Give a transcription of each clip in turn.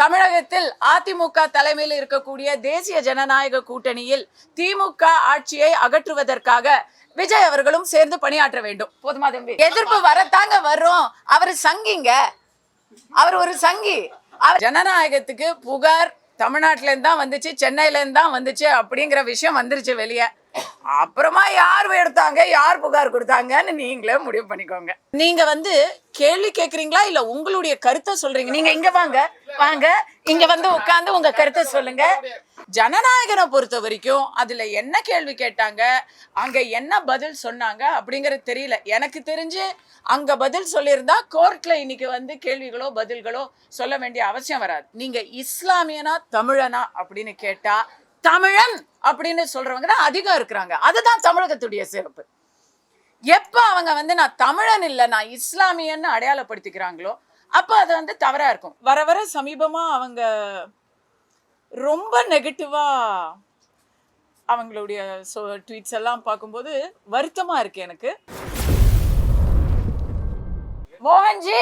தமிழகத்தில் அதிமுக தலைமையில் இருக்கக்கூடிய தேசிய ஜனநாயக கூட்டணியில் திமுக ஆட்சியை அகற்றுவதற்காக விஜய் அவர்களும் சேர்ந்து பணியாற்ற வேண்டும். போதுமா தம்பி? எதிர்ப்பு வரத்தாங்க வரும் அவர் சங்கிங்க. அவர் ஒரு சங்கி. அவர் ஜனநாயகத்துக்கு புகார் தமிழ்நாட்டுல இருந்து தான் வந்துச்சு சென்னையில இருந்து தான் வந்துச்சு அப்படிங்கிற விஷயம் வந்துருச்சு வெளியே. அப்புறமா யார் எடுத்தாங்க யார் புகார் கொடுத்தாங்கன்னு நீங்களே முடிவு பண்ணிக்கோங்க. நீங்க வந்து கேள்வி கேக்குறீங்களா? இல்ல உங்களுடைய கருத்தை சொல்றீங்க? நீங்க இங்க வாங்க. வாங்க. இங்க வந்து உட்கார்ந்து உங்க கருத்தை சொல்லுங்க. ஜனநாயகனை பொறுத்த வரைக்கும் அதுல என்ன கேள்வி கேட்டாங்க? அங்க என்ன பதில் சொன்னாங்க? அப்படிங்கறது தெரியல. எனக்கு தெரிஞ்சு அங்க பதில் சொல்லியிருந்தா கோர்ட்ல இன்னைக்கு வந்து கேள்விகளோ பதில்களோ சொல்ல வேண்டிய அவசியம் வராது. நீங்க இஸ்லாமியனா தமிழனா அப்படின்னு கேட்டா தமிழன் அப்படின்னு சொல்றவங்க தான் அதிகம் இருக்கிறாங்க. அதுதான் தமிழகத்துடைய சிறப்பு. எப்ப அவங்க வந்து நான் தமிழன் இல்லை நான் இஸ்லாமியன்னு அடையாளப்படுத்திக்கிறாங்களோ அப்ப அது வந்து தவறா இருக்கும். வர வர சமீபமா அவங்க ரொம்ப நெகட்டிவா அவங்களுடைய ஸோ ட்வீட்ஸ் எல்லாம் பார்க்கும்போது வருத்தமா இருக்கு எனக்கு. மோகன்ஜி!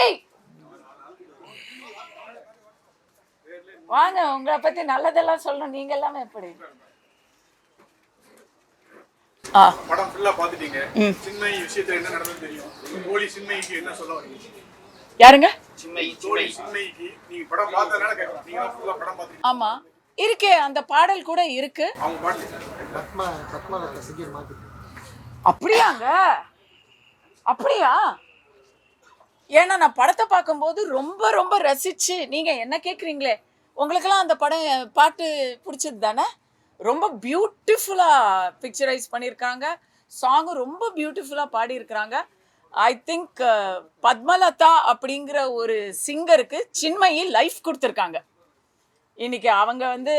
வாங்க உங்களை பத்தி நல்லதெல்லாம் சொல்லணும். நீங்க எல்லாமே எப்படி? ஆ. படம் ஃபுல்லா பாத்துட்டீங்க சின்மை விஷயத்துல என்ன நடந்தது தெரியும். தோழி சின்மைக்கு என்ன சொல்ல வரீங்க? யாருங்க? நீங்க படம் பார்த்ததுனால கேட்கலாம் நீங்க ஃபுல்லா படம் பாத்துட்டீங்க ஆமா. இருக்கே அந்த பாடல் கூட இருக்கு. அவங்க மாத்திட்டு அப்படியாங்க? அப்படியா? ஏன்னா நான் படத்தை பார்க்கும்போது ரொம்ப ரொம்ப ரசிச்சு நீங்க என்ன கேக்குறீங்களே? உங்களுக்கெல்லாம் அந்த படம் பாட்டு பிடிச்சது தானே? ரொம்ப பியூட்டிஃபுல்லாக பிக்சரைஸ் பண்ணியிருக்காங்க. சாங்கும் ரொம்ப பியூட்டிஃபுல்லாக பாடியிருக்கிறாங்க. ஐ திங்க் uh, பத்மலதா அப்படிங்கிற ஒரு சிங்கருக்கு சின்மயி லைஃப் கொடுத்துருக்காங்க. இன்னைக்கு அவங்க வந்து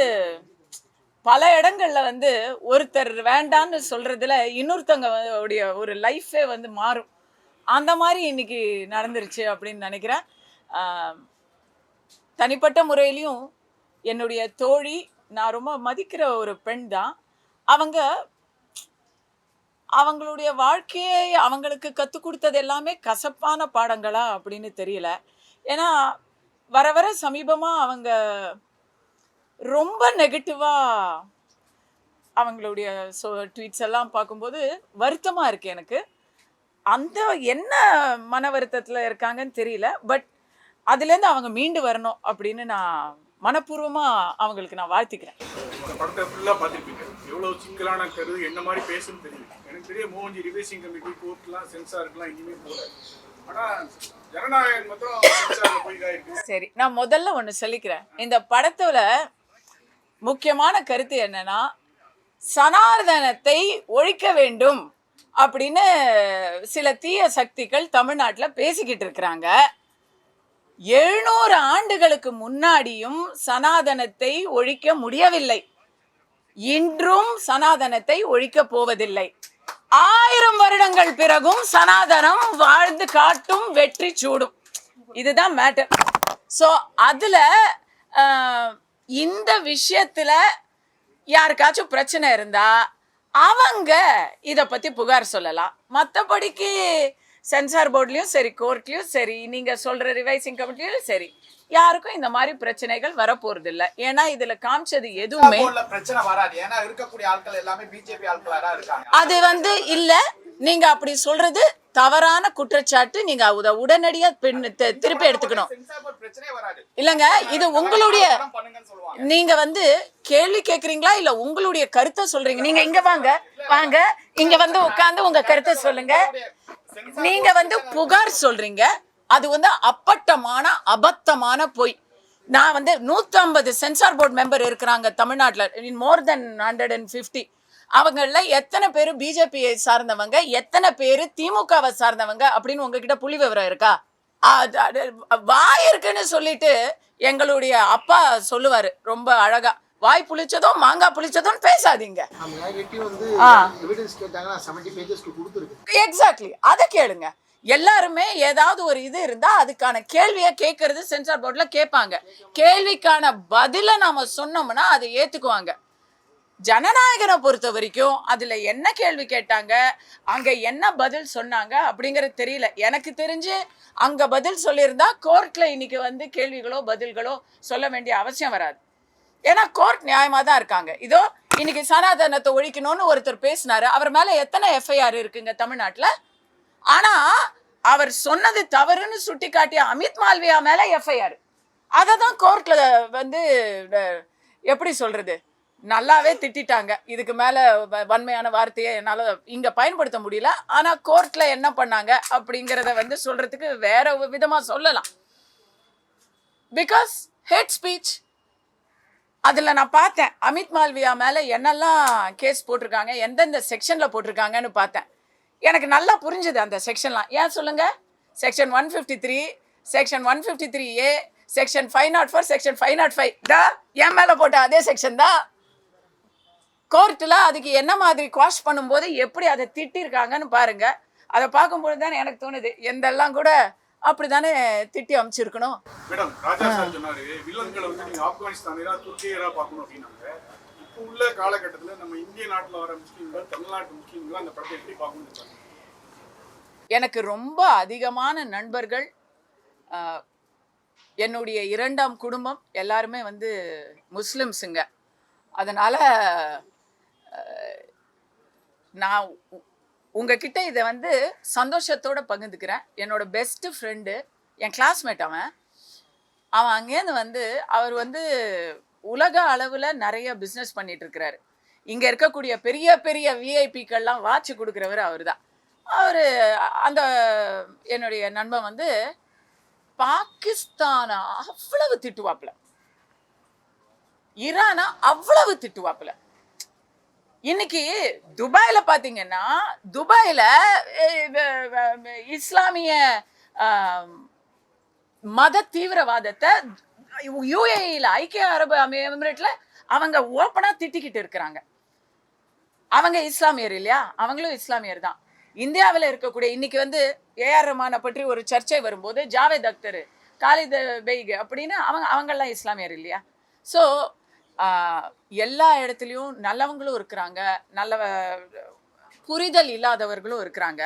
பல இடங்களில் வந்து ஒருத்தர் வேண்டான்னு சொல்கிறதுல இன்னொருத்தவங்க உடைய ஒரு லைஃபே வந்து மாறும். அந்த மாதிரி இன்னைக்கு நடந்துருச்சு அப்படின்னு நினைக்கிறேன். தனிப்பட்ட முறையிலையும் என்னுடைய தோழி நான் ரொம்ப மதிக்கிற ஒரு பெண் தான். அவங்க அவங்களுடைய வாழ்க்கையை அவங்களுக்கு கற்றுக் கொடுத்தது எல்லாமே கசப்பான பாடங்களா அப்படின்னு தெரியல. ஏன்னா வர வர சமீபமாக அவங்க ரொம்ப நெகட்டிவாக அவங்களுடைய ஸோ ட்வீட்ஸ் எல்லாம் பார்க்கும்போது வருத்தமாக இருக்குது எனக்கு. அந்த என்ன மன வருத்தத்தில் இருக்காங்கன்னு தெரியல. பட் அதுலேருந்து அவங்க மீண்டு வரணும் அப்படின்னு நான் மனப்பூர்வமாக அவங்களுக்கு நான் வாழ்த்திக்கிறேன். படத்தை ஃபுல்லா பாத்திருப்பீங்க எவ்வளவு சிக்கலான கருது என்ன மாதிரி பேசுன்னு தெரியும். எனக்கு தெரிய மோகன்ஜி ரிவைசிங் கமிட்டி கோர்ட்லாம் சென்சாருக்குலாம் எங்கேயுமே இதாயிருக்கு. சரி நான் முதல்ல ஒன்று சொல்லிக்கிறேன். இந்த படத்துல முக்கியமான கருத்து என்னன்னா சனாதனத்தை ஒழிக்க வேண்டும் அப்படின்னு சில தீய சக்திகள் தமிழ்நாட்டில் பேசிக்கிட்டு இருக்கிறாங்க. எழுநூறு ஆண்டுகளுக்கு முன்னாடியும் சனாதனத்தை ஒழிக்க முடியவில்லை. இன்றும் சனாதனத்தை ஒழிக்கப் போவதில்லை. ஆயிரம் வருடங்கள் பிறகும் சனாதனம் வாழ்ந்து காட்டும் வெற்றி சூடும். இதுதான் மேட்டர் ஸோ அதில் இந்த விஷயத்தில் யாருக்காச்சும் பிரச்சனை இருந்தா அவங்க இதை பற்றி புகார் சொல்லலாம். மற்றபடிக்கு சென்சார் போர்ட்லேயும் சரி கோர்ட்லேயும் சரி நீங்கள் சொல்கிற ரிவைசிங் கமிட்டியும் சரி யாருக்கும் இந்த மாதிரி பிரச்சனைகள் வரப்போறது இல்ல ஏன்னா இதுல காமிச்சது எதுவுமே பிரச்சனை வராது. ஏன்னா இருக்கக்கூடிய ஆட்கள் எல்லாமே பிஜேபி ஆட்களா இருக்காங்க. அது வந்து இல்ல. நீங்க அப்படி சொல்றது தவறான குற்றச்சாட்டு. நீங்க அத உடனடியா திருப்பி எடுத்துக்கணும். இல்லங்க இது உங்களுடைய நீங்க வந்து கேள்வி கேக்குறீங்களா? இல்ல உங்களுடைய கருத்தை சொல்றீங்க? நீங்க இங்க வாங்க. வாங்க. இங்க வந்து உட்கார்ந்து உங்க கருத்தை சொல்லுங்க. நீங்க வந்து புகார் சொல்றீங்க. அது வந்து அப்பட்டமான அபத்தமான பொய். நான் வந்து 150 சென்சார் போர்டு மெம்பர் இருக்கிறாங்க தமிழ்நாட்டில். More than hundred and fifty அவங்கள எத்தனை பேர் பிஜேபியை சார்ந்தவங்க எத்தனை பேர் திமுகவை சார்ந்தவங்க அப்படின்னு உங்ககிட்ட புள்ளி விவரம் இருக்கா? வாய் இருக்குன்னு சொல்லிட்டு எங்களுடைய அப்பா சொல்லுவாரு ரொம்ப அழகா. வாய் புளிச்சதும் மாங்காய் புளிச்சதும் பேசாதீங்க. எக்ஸாக்ட்லி அதை கேளுங்க. எல்லாருமே ஏதாவது ஒரு இது இருந்தா அதுக்கான கேள்வியை கேட்கறது சென்சார் போர்ட்ல கேட்பாங்க. கேள்விக்கான பதில நாம சொன்னோம்னா அதை ஏத்துக்குவாங்க. ஜனநாயகனை பொறுத்த வரைக்கும் அதுல என்ன கேள்வி கேட்டாங்க அங்க என்ன பதில் சொன்னாங்க அப்படிங்கறது தெரியல. எனக்கு தெரிஞ்சு அங்க பதில் சொல்லியிருந்தா கோர்ட்ல இன்னைக்கு வந்து கேள்விகளோ பதில்களோ சொல்ல வேண்டிய அவசியம் வராது. ஏன்னா கோர்ட் நியாயமா தான் இருக்காங்க. இதோ இன்னைக்கு சனாதனத்தை ஒழிக்கணும்னு ஒருத்தர் பேசினாரு. அவர் மேல எத்தனை எஃப்ஐஆர் இருக்குங்க தமிழ்நாட்டுல? ஆனா அவர் சொன்னது தவறுன்னு சுட்டி காட்டிய அமித் மால்வியா மேல எஃப்ஐஆர் அதை தான் கோர்ட்ல வந்து எப்படி சொல்றது? நல்லாவே திட்டிட்டாங்க. இதுக்கு மேல வ- வன்மையான வார்த்தையை என்னால இங்க பயன்படுத்த முடியல. ஆனா கோர்ட்ல என்ன பண்ணாங்க அப்படிங்கறத வந்து சொல்றதுக்கு வேற ஒரு விதமா சொல்லலாம். பிகாஸ் ஹேட் ஸ்பீச் அதில் நான் பார்த்தேன். அமித் மால்வியா மேலே என்னெல்லாம் கேஸ் போட்டிருக்காங்க எந்தெந்த செக்ஷனில் போட்டிருக்காங்கன்னு பார்த்தேன். எனக்கு நல்லா புரிஞ்சுது அந்த செக்ஷன்லாம் ஏன் சொல்லுங்கள் section one fifty three section one fifty three A section five nought four section five nought five தா என் மேலே போட்ட அதே செக்ஷன் தான். கோர்ட்டில் அதுக்கு என்ன மாதிரி குவாஷ் பண்ணும்போது எப்படி அதை திட்டிருக்காங்கன்னு பாருங்கள் அதை பார்க்கும்போது தான் எனக்கு தோணுது எந்தெல்லாம் கூட அப்படிதானே திட்டி அமைச்சிருக்கணும். மேடம் ராஜா சார் சொன்னாரு வில்லன்களை வந்து நீங்க ஆப்கானிஸ்தானியரா துர்க்கியரா பார்க்கணும் அப்படின்னாங்க. இப்போ உள்ள காலகட்டத்துல நம்ம இந்திய நாட்டுல வர முஸ்லீம்கள் தமிழ்நாட்டு முஸ்லீம்கள் அந்த படத்தை எப்படி இருக்காங்க எனக்கு ரொம்ப அதிகமான நண்பர்கள் என்னுடைய இரண்டாம் குடும்பம் எல்லாருமே வந்து முஸ்லிம்ஸுங்க. அதனால் நான் உங்ககிட்ட இதை வந்து சந்தோஷத்தோட பகிர்ந்துக்கிறேன். என்னோட பெஸ்ட் ஃப்ரெண்டு என் கிளாஸ்மேட் அவன். அவன் அங்கேருந்து வந்து அவர் வந்து உலக அளவில் நிறைய பிஸ்னஸ் பண்ணிட்டு இருக்கிறாரு. இங்கே இருக்கக்கூடிய பெரிய பெரிய விஐபிக்கள்லாம் வாட்ச் கொடுக்குறவர் அவர் தான் அவர் அந்த என்னுடைய நண்பன் வந்து பாகிஸ்தானை அவ்வளவு திட்டுவாப்பில். ஈரானா அவ்வளவு திட்டுவாப்பில். இன்னைக்கு துபாயில பாத்தீங்கன்னா துபாயில இஸ்லாமிய மத தீவிரவாதத்தை யூஏஇல ஐக்கிய அரபு எமிரேட்ல அவங்க ஓப்பனா திட்டிக்கிட்டு இருக்கிறாங்க. அவங்க இஸ்லாமியர் இல்லையா? அவங்களும் இஸ்லாமியர் தான். இந்தியாவில் இருக்கக்கூடிய இன்னைக்கு வந்து ஏஆர் ரஹ்மானை பற்றி ஒரு சர்ச்சை வரும்போது ஜாவேத் அக்தர் காலித் பெய்க் அப்படின்னு அவங்க அவங்கெல்லாம் இஸ்லாமியர் இல்லையா? ஸோ எல்லா இடத்துலையும் நல்லவங்களும் இருக்கிறாங்க. நல்ல புரிதல் இல்லாதவர்களும் இருக்கிறாங்க.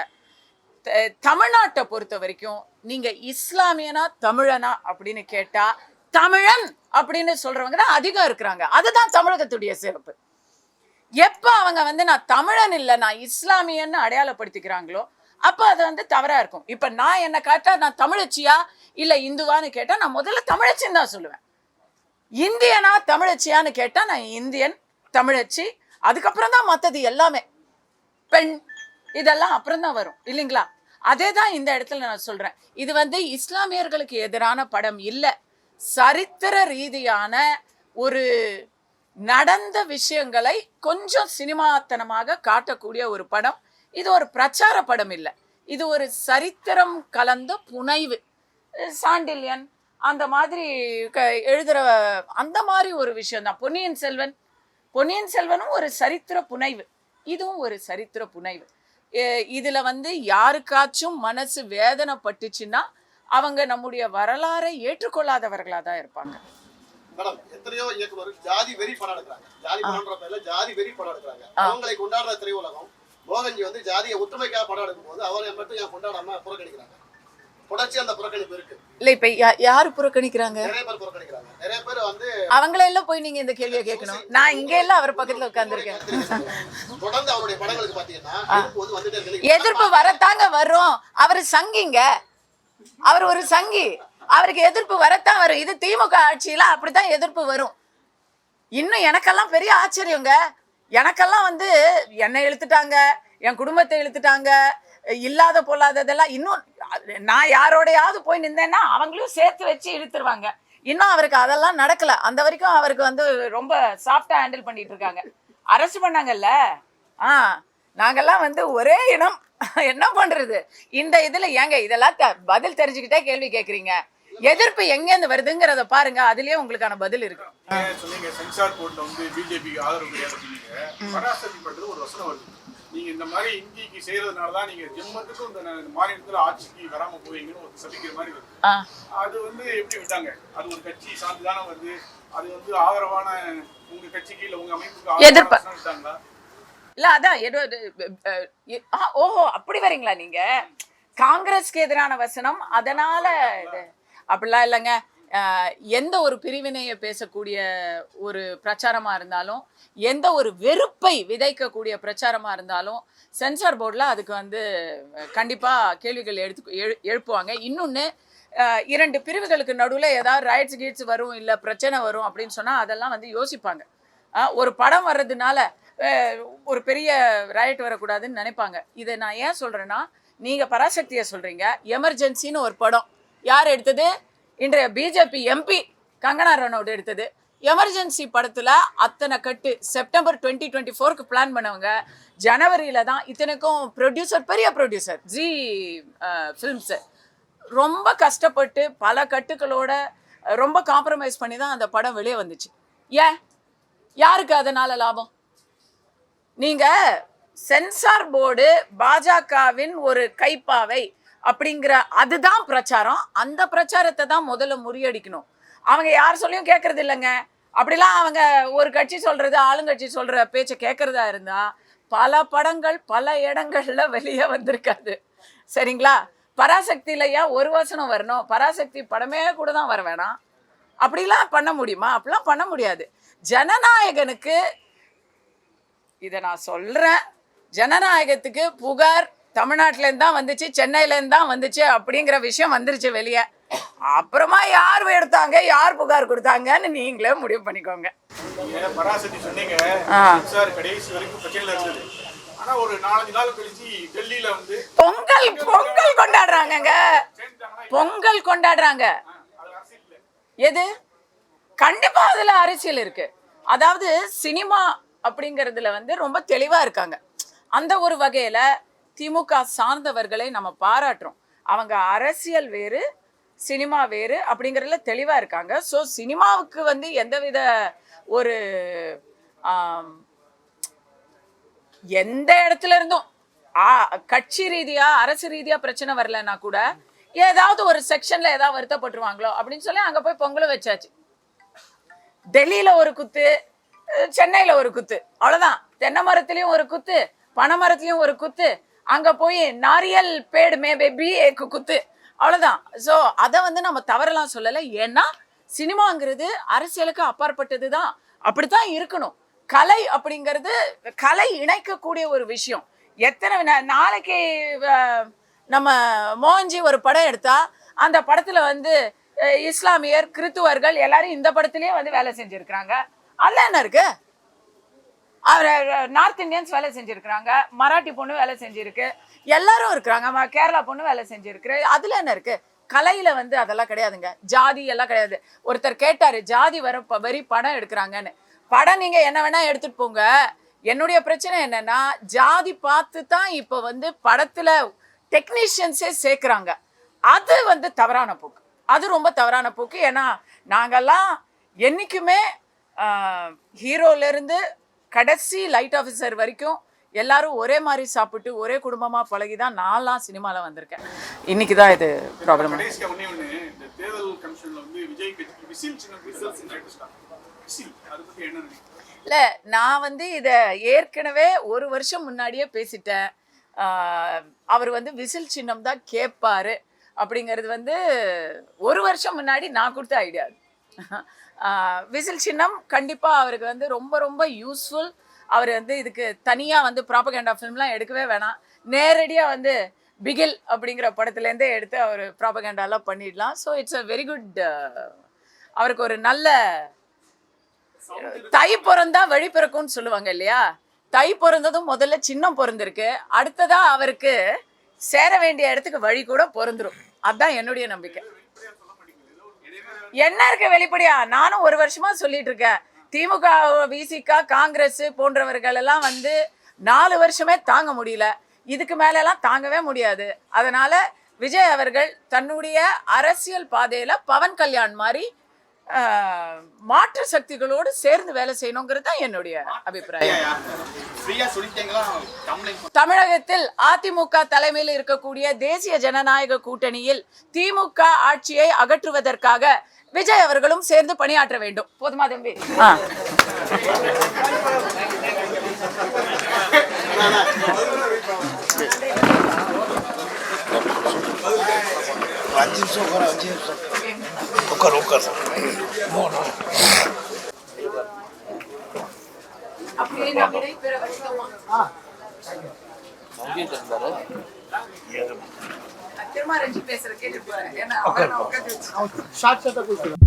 தமிழ்நாட்டை பொறுத்த வரைக்கும் நீங்க இஸ்லாமியனா தமிழனா அப்படின்னு கேட்டா தமிழன் அப்படின்னு சொல்றவங்க தான் அதிகம் இருக்கிறாங்க. அதுதான் தமிழகத்துடைய சிறப்பு. எப்ப அவங்க வந்து நான் தமிழன் இல்லை நான் இஸ்லாமியன்னு அடையாளப்படுத்திக்கிறாங்களோ அப்போ அது வந்து தவறா இருக்கும். இப்ப நான் என்ன கேட்டா நான் தமிழச்சியா இல்லை இந்துவான்னு கேட்டா நான் முதல்ல தமிழச்சின்னு தான் சொல்லுவேன். இந்தியனா தமிழச்சியான்னு கேட்டால் நான் இந்தியன் தமிழச்சி அதுக்கப்புறம் தான் மற்றது எல்லாமே. பெண் இதெல்லாம் அப்புறம் தான் வரும் இல்லைங்களா? அதே தான் இந்த இடத்துல நான் சொல்கிறேன் இது வந்து இஸ்லாமியர்களுக்கு எதிரான படம் இல்லை. சரித்திர ரீதியான ஒரு நடந்த விஷயங்களை கொஞ்சம் சினிமாத்தனமாக காட்டக்கூடிய ஒரு படம். இது ஒரு பிரச்சார படம் இல்லை. இது ஒரு சரித்திரம் கலந்த புனைவு. சாண்டில்யன் அந்த மாதிரி க- எழுதுற அந்த மாதிரி ஒரு விஷயம் தான் பொன்னியின் செல்வன் பொன்னியின் செல்வனும் ஒரு சரித்திர புனைவு. இதுவும் ஒரு சரித்திர புனைவு. இதுல வந்து யாருக்காச்சும் மனசு வேதனைப்பட்டுச்சுன்னா அவங்க நம்முடைய வரலாறை ஏற்றுக்கொள்ளாதவர்களா தான் இருப்பாங்க. மேடம் எத்தனையோ இயக்குனர் ஜாதி வெறி படம் எடுக்கிறாங்க. ஜாதி படம்ன்ற பேர்ல ஜாதி வெறி படம் எடுக்கிறாங்க. அவங்களை கொண்டாடுற திரையுலகம் மோகன்ஜி வந்து ஜாதியை ஒற்றுமைக்காக படம் எடுக்கும்போது அவரை மட்டும் ஏன் கொண்டாடாம புறக்கணிக்கிறாங்க? தொடர்ச்சி அந்த புறக்கணிப்பு இருக்கு. இல்ல இப்ப யாரு புறக்கணிக்கிறாங்க? நிறைய பேர் புறக்கணிக்கிறாங்க. நிறைய பேர் வந்து அவங்கள எல்லாம் போய் நீங்க இந்த கேள்வியை கேட்கணும் நான் இங்க எல்லாம் அவர் பக்கத்துல உட்கார்ந்திருக்கேன். தொடர்ந்து அவருடைய படங்களுக்கு பாத்தீங்கன்னா எதிர்ப்பு வரத்தாங்க வரும். அவர் சங்கிங்க. அவர் ஒரு சங்கி. அவருக்கு எதிர்ப்பு வரத்தான் வரும். இது திமுக ஆட்சியில அப்படித்தான் எதிர்ப்பு வரும். இன்னும் எனக்கெல்லாம் பெரிய ஆச்சரியங்க. எனக்கெல்லாம் வந்து என்னை இழுத்துட்டாங்க என் குடும்பத்தை இழுத்துட்டாங்க இல்லாத பொல்லாததெல்லாம் இன்னும் நான் யாரோடையாவது போய் நின்றேன்னா அவங்களையும் சேர்த்து வச்சு இழுத்துருவாங்க. இன்னும் அவருக்கு அதெல்லாம் நடக்கல. அந்த வரைக்கும் அவருக்கு வந்து ரொம்ப சாஃப்டா ஹேண்டில் பண்ணிட்டு இருக்காங்க அரெஸ்ட் பண்ணாங்கல்ல? ஆ நாங்கெல்லாம் வந்து ஒரே இனம். என்ன பண்றது? இந்த இதுல ஏங்க இதெல்லாம் பதில் தெரிஞ்சுக்கிட்டே கேள்வி கேக்குறீங்க. எதிர்ப்பு எங்கேருந்து வருதுங்கிறத பாருங்க. அதுலயே உங்களுக்கான பதில் இருக்கு. சொன்னீங்க சென்சார் போர்ட்ல வந்து பிஜேபி ஆதரவு கிடையாது ஒரு வசனம் வருது. நீங்க இந்த மாதிரி இந்திக்கு செய்யறதுனால தான் நீங்க ஜென்மத்துக்கும் இந்த மாநிலத்துல ஆட்சிக்கு வராம போவீங்கன்னு ஒரு சபிக்கிற மாதிரி வருது அது வந்து எப்படி விட்டாங்க? அது ஒரு கட்சி சார்ந்துதானே வந்து அது வந்து ஆதரவான உங்க கட்சிக்கு இல்ல உங்க அமைப்புக்கு எதிர்ப்ப- விட்டாங்களா? இல்ல அதான் ஓஹோ அப்படி வரீங்களா நீங்க? காங்கிரஸ்க்கு எதிரான வசனம் அதனால அப்படிலாம் இல்லைங்க. எந்த ஒரு பிரிவினையை பேசக்கூடிய ஒரு பிரச்சாரமாக இருந்தாலும் எந்த ஒரு வெறுப்பை விதைக்கக்கூடிய பிரச்சாரமாக இருந்தாலும் சென்சார் போர்டில் அதுக்கு வந்து கண்டிப்பாக கேள்விகள் எடுத்து எழு எழுப்புவாங்க. இன்னொன்று இரண்டு பிரிவுகளுக்கு நடுவில் ஏதாவது ரைட்ஸ் கீட்ஸ் வரும் இல்லை பிரச்சனை வரும் அப்படின்னு சொன்னால் அதெல்லாம் வந்து யோசிப்பாங்க. ஒரு படம் வர்றதுனால ஒரு பெரிய ரைட் வரக்கூடாதுன்னு நினைப்பாங்க. இதை நான் ஏன் சொல்கிறேன்னா நீங்கள் பராசக்தியை சொல்கிறீங்க எமர்ஜென்சின்னு ஒரு படம். யார் எடுத்தது? இன்றைய பிஜேபி எம்பி கங்கனா ரனோடு எடுத்தது. எமர்ஜென்சி படத்தில் அத்தனை கட்டு செப்டம்பர் டுவெண்ட்டி டுவெண்ட்டி ஃபோருக்கு பிளான் பண்ணவங்க. ஜனவரியில் தான் இத்தனைக்கும் ப்ரொடியூசர் பெரிய ப்ரொடியூசர் ஜி ஃபிலிம்ஸு ரொம்ப கஷ்டப்பட்டு பல கட்டுகளோட ரொம்ப காம்ப்ரமைஸ் பண்ணி தான் அந்த படம் வெளியே வந்துச்சு. ஏன்? யாருக்கு அதனால லாபம்? நீங்கள் சென்சார் போர்டு பாஜகவின் ஒரு கைப்பாவை அப்படிங்கிற அதுதான் பிரச்சாரம். அந்த பிரச்சாரத்தை தான் முதல்ல முறியடிக்கணும். அவங்க யார் சொல்லியும் கேட்கறது இல்லைங்க. அப்படிலாம் அவங்க ஒரு கட்சி சொல்றது ஆளுங்கட்சி சொல்ற பேச்சை கேட்கறதா இருந்தா பல படங்கள் பல இடங்கள்ல வெளியே வந்திருக்காது. சரிங்களா? பராசக்தியில ஏன் ஒரு வசனம் வரணும்? பராசக்தி படமே கூட தான் வர வேணாம். அப்படிலாம் பண்ண முடியுமா? அப்படிலாம் பண்ண முடியாது. ஜனநாயகனுக்கு இதை நான் சொல்கிறேன் ஜனநாயகத்துக்கு புகார் தமிழ்நாட்டிலேருந்து தான் வந்துச்சு சென்னையிலேருந்து தான் வந்துச்சு அப்படிங்கிற விஷயம் வந்துருச்சு வெளியே. அப்புறமா யார் எடுத்தாங்க யார் புகார் கொடுத்தாங்கன்னு நீங்களே முடிவு பண்ணிக்கோங்க. பராசக்தி சொன்னீங்க. ஆ. சார் கடைசி வரைக்கும் பிரச்சனையில இருந்தது. ஆனா ஒரு நாலஞ்சு நாள் கழிச்சு டெல்லியில வந்து பொங்கல் பொங்கல் கொண்டாடுறாங்கங்க. பொங்கல் கொண்டாடுறாங்க. எது? கண்டிப்பா அதுல அரசியல் இருக்கு. அதாவது சினிமா அப்படிங்கறதுல வந்து ரொம்ப தெளிவா இருக்காங்க. அந்த ஒரு வகையில திமுக சார்ந்தவர்களை நம்ம பாராட்டுறோம். அவங்க அரசியல் வேறு சினிமா வேறு அப்படிங்கிறதுல தெளிவாக இருக்காங்க. ஸோ சினிமாவுக்கு வந்து எந்தவித ஒரு எந்த இடத்துல இருந்தும் கட்சி ரீதியா அரசு ரீதியா பிரச்சனை வரலன்னா கூட ஏதாவது ஒரு செக்ஷன்ல ஏதாவது வருத்தப்பட்டுருவாங்களோ அப்படின்னு சொல்லி அங்க போய் பொங்கலும் வச்சாச்சு. டெல்லியில ஒரு குத்து சென்னையில ஒரு குத்து அவ்வளவுதான். தென்னை மரத்துலயும் ஒரு குத்து பனை மரத்துலயும் ஒரு குத்து அங்கே போய் நாரியல் பேடு மே பேபி ஏக்கு குத்து. அவ்வளோதான் ஸோ அதை வந்து நம்ம தவறலாம் சொல்லலை. ஏன்னா சினிமாங்கிறது அரசியலுக்கு அப்பாற்பட்டது தான் அப்படித்தான் இருக்கணும். கலை அப்படிங்கிறது கலை இணைக்கக்கூடிய ஒரு விஷயம். எத்தனை நாளைக்கு நம்ம மோகன்ஜி ஒரு படம் எடுத்தா அந்த படத்தில் வந்து இஸ்லாமியர் கிறித்துவர்கள் எல்லாரும் இந்த படத்துலேயே வந்து வேலை செஞ்சிருக்கிறாங்க. அதில் என்ன இருக்குது அவர் நார்த் இந்தியன்ஸ் வேலை செஞ்சுருக்குறாங்க மராட்டி பொண்ணு வேலை செஞ்சுருக்கு எல்லாரும் இருக்கிறாங்க ம- கேரளா பொண்ணு வேலை செஞ்சுருக்கு அதில் என்ன இருக்குது கலையில் வந்து அதெல்லாம் கிடையாதுங்க. ஜாதி எல்லாம் கிடையாது. ஒருத்தர் கேட்டார் ஜாதி வர வரி படம் எடுக்கிறாங்கன்னு. படம் நீங்கள் என்ன வேணால் எடுத்துகிட்டு போங்க. என்னுடைய பிரச்சனை என்னென்னா ஜாதி பார்த்து தான் இப்போ வந்து படத்தில் டெக்னீஷியன்ஸே சேர்க்குறாங்க. அது வந்து தவறான போக்கு. அது ரொம்ப தவறான போக்கு. ஏன்னா நாங்கள்லாம் என்னைக்குமே ஹீரோலேருந்து கடைசி லைட் ஆஃபீஸர் வரைக்கும் எல்லாரும் ஒரே மாதிரி சாப்பிட்டு ஒரே குடும்பமா பழகி தான் நான்லாம் சினிமால வந்திருக்கேன். இன்னைக்கு தான் இது ப்ராப்ளம் இல்ல நான் வந்து இத ஏற்கனவே ஒரு வருஷம் முன்னாடியே பேசிட்டேன். அவர் வந்து விசில் சின்னம் தான் கேட்பாரு அப்படிங்கிறது வந்து ஒரு வருஷம் முன்னாடி நான் கொடுத்த ஐடியா விசில் சின்னம் கண்டிப்பா அவருக்கு வந்து ரொம்ப ரொம்ப யூஸ்ஃபுல் அவர் வந்து இதுக்கு தனியா வந்து ப்ராபகேண்டா ஃபிலிம்லாம் எடுக்கவே வேணாம். நேரடியா வந்து பிகில் அப்படிங்கிற படத்துலேருந்தே எடுத்து அவர் ப்ராபகேண்டாலாம் பண்ணிடலாம். So it's a very good அவருக்கு ஒரு நல்ல தை பிறந்தா வழி பிறக்கும்னு சொல்லுவாங்க இல்லையா? தை பிறந்ததும் முதல்ல சின்னம் பிறந்திருக்கு. அடுத்ததா அவருக்கு சேர வேண்டிய இடத்துக்கு வழி கூட பிறந்துரும். அதான் என்னுடைய நம்பிக்கை. என்ன இருக்கு வெளிப்படையா? நானும் ஒரு வருஷமா சொல்லிட்டு இருக்கேன். திமுக விசிக காங்கிரஸ் போன்றவர்கள் எல்லாம் வந்து நாலு வருஷமே தாங்க முடியல. இதுக்கு மேல எல்லாம் தாங்கவே முடியாது. அதனால விஜய் அவர்கள் தன்னுடைய அரசியல் பாதையில பவன் கல்யாண் மாதிரி மாற்று சக்திகளோடு சேர்ந்து வேலை செய்யணுங்கிறது தான் என்னுடைய அபிப்பிராயம். தமிழகத்தில் அதிமுக தலைமையில் இருக்கக்கூடிய தேசிய ஜனநாயக கூட்டணியில் திமுக ஆட்சியை அகற்றுவதற்காக விஜய் அவர்களும் சேர்ந்து பணியாற்ற வேண்டும். போதுமா தம்பி. அஞ்சு நிமிஷம் உட்கார அஞ்சு நிமிஷம். உட்கார் உட்கார். அப்படியே நான் விடைபெற வைக்கலாமா? நான் திரும்ப ரஞ்சி பேசுற கேட்டு போறேன் ஏன்னா அவரை நான் உட்காந்து வச்சு ஷார்ட் ஷார்ட்டாக போய்